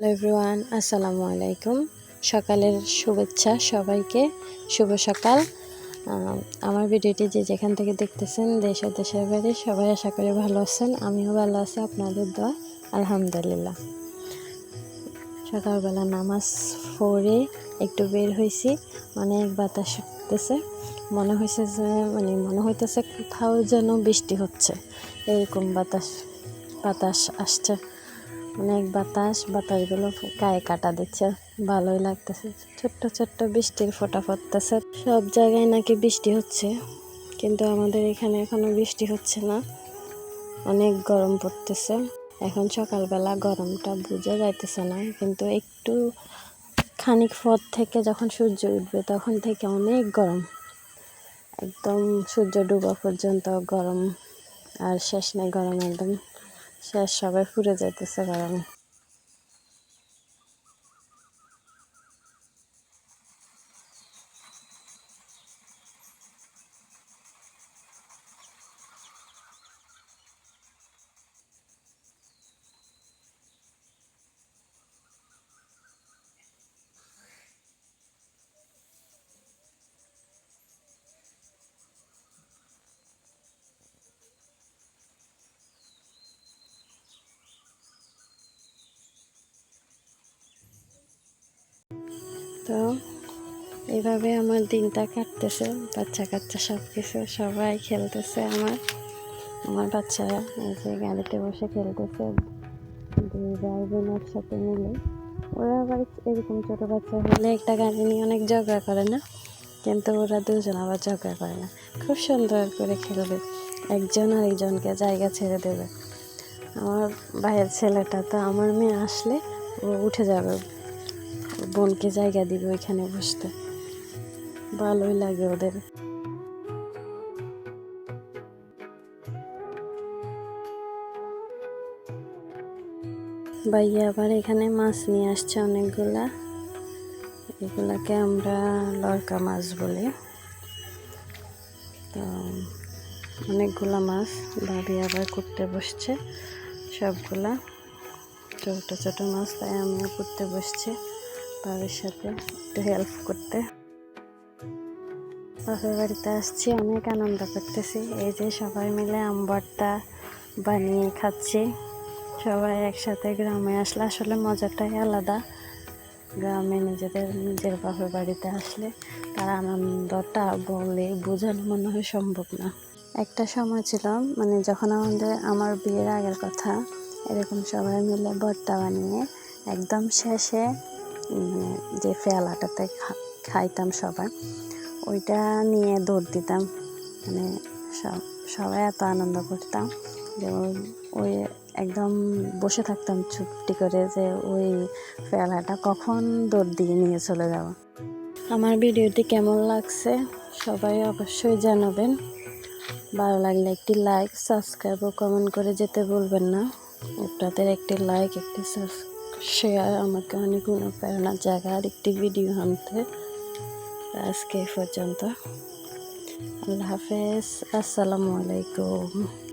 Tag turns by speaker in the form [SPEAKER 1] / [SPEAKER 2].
[SPEAKER 1] Hello everyone, আসসালামু আলাইকুম। সকালের শুভেচ্ছা সবাইকে, শুভ সকাল। আমার ভিডিওটি যে যেখান থেকে দেখতেছেন, দেশ ও দেশের বাইরে সবাই আশা করি ভালো আছেন, আমিও ভালো আছি, আপনাদের দোয়া, আলহামদুলিল্লাহ। সকালবেলা নামাজ পড়ে একটু বের হয়েছি, অনেক বাতাস উঠতেছে, মনে হয়েছে যে মানে মনে হইতেছে কোথাও যেন বৃষ্টি হচ্ছে, এরকম বাতাস বাতাস আসছে। অনেক বাতাস, বাতাসগুলো গায়ে কাটা দিচ্ছে, ভালোই লাগতেছে। ছোট্ট ছোট্ট বৃষ্টির ফোঁটা পড়তেছে। সব জায়গায় নাকি বৃষ্টি হচ্ছে, কিন্তু আমাদের এখানে এখনও বৃষ্টি হচ্ছে না। অনেক গরম পড়তেছে। এখন সকালবেলা গরমটা বোঝা যাইতেছে না, কিন্তু একটু খানিক পর থেকে যখন সূর্য উঠবে তখন থেকে অনেক গরম। একদম সূর্য ডুবা পর্যন্ত গরম আর শেষ নেই গরম একদম। শেষ সবাই ফুরে যাইতেছে গরমে তো এইভাবে আমার দিনটা কাটতেছে। বাচ্চা কাচ্চা সব কিছু সবাই খেলতেছে আমার। আমার বাচ্চারা এই যে গাড়িতে বসে খেলতেছে। দুই ভাই বোন একসাথে মিলে। ওরা আবার এরকম ছোটো বাচ্চা হলে একটা গাড়ি নিয়ে অনেক ঝগড়া করে না? কিন্তু ওরা দুজন আবার ঝগড়া করে না। খুব সুন্দর করে খেলবে। একজন আরেকজনকে জায়গা ছেড়ে দেবে। আমার ভাইয়ের ছেলেটা তো আমার মেয়ে আসলে ও উঠে যাবে। বোনকে জায়গা দিবে ওইখানে বসতে। ভালোই লাগে ওদের। ভাইয়া আবার এখানে মাছ নিয়ে আসছে অনেকগুলা। এগুলাকে আমরা লড়কা মাছ বলি। তো, অনেকগুলা মাছ ভাবি আবার করতে বসছে সবগুলা। ছোটো ছোটো মাছ তাই আমিও করতে বসছি। বাবার সাথে একটু হেল্প করতে। বাপের বাড়িতে আসছি, অনেক আনন্দ করতেছি। এই যে সবাই মিলে আম্বরটা বানিয়ে খাচ্ছি। সবাই একসাথে গ্রামে আসলে আসলে মজাটাই আলাদা। গ্রামে নিজেদের, নিজের বাপের বাড়িতে আসলে তার আনন্দটা বলে বোঝানো মনে হয় সম্ভব না। একটা সময় ছিল মানে যখন আমাদের, আমার বিয়ের আগের কথা, এরকম সবাই মিলে ভর্তা বানিয়ে একদম শেষে মানে যে ফেলাটাতে খাইতাম সবাই, ওইটা নিয়ে দৌড় দিতাম। মানে সব, সবাই এত আনন্দ করতাম যে ওই- একদম বসে থাকতাম চুপটি করে যে ওই ফেলাটা কখন দৌড় দিয়ে নিয়ে চলে যাওয়া আমার ভিডিওটি কেমন লাগছে সবাই অবশ্যই জানাবেন। ভালো লাগলে একটি লাইক, সাবস্ক্রাইব ও কমেন্ট করে যেতে বলবেন না। আপনাদের একটি লাইক, একটি শেয়ার আমাকে অনেক অনুপ্রেরণা জায়গা আর একটি ভিডিও আনতে। আজকে পর্যন্ত। আল্লাহ হাফেজ, আসসালামু আলাইকুম।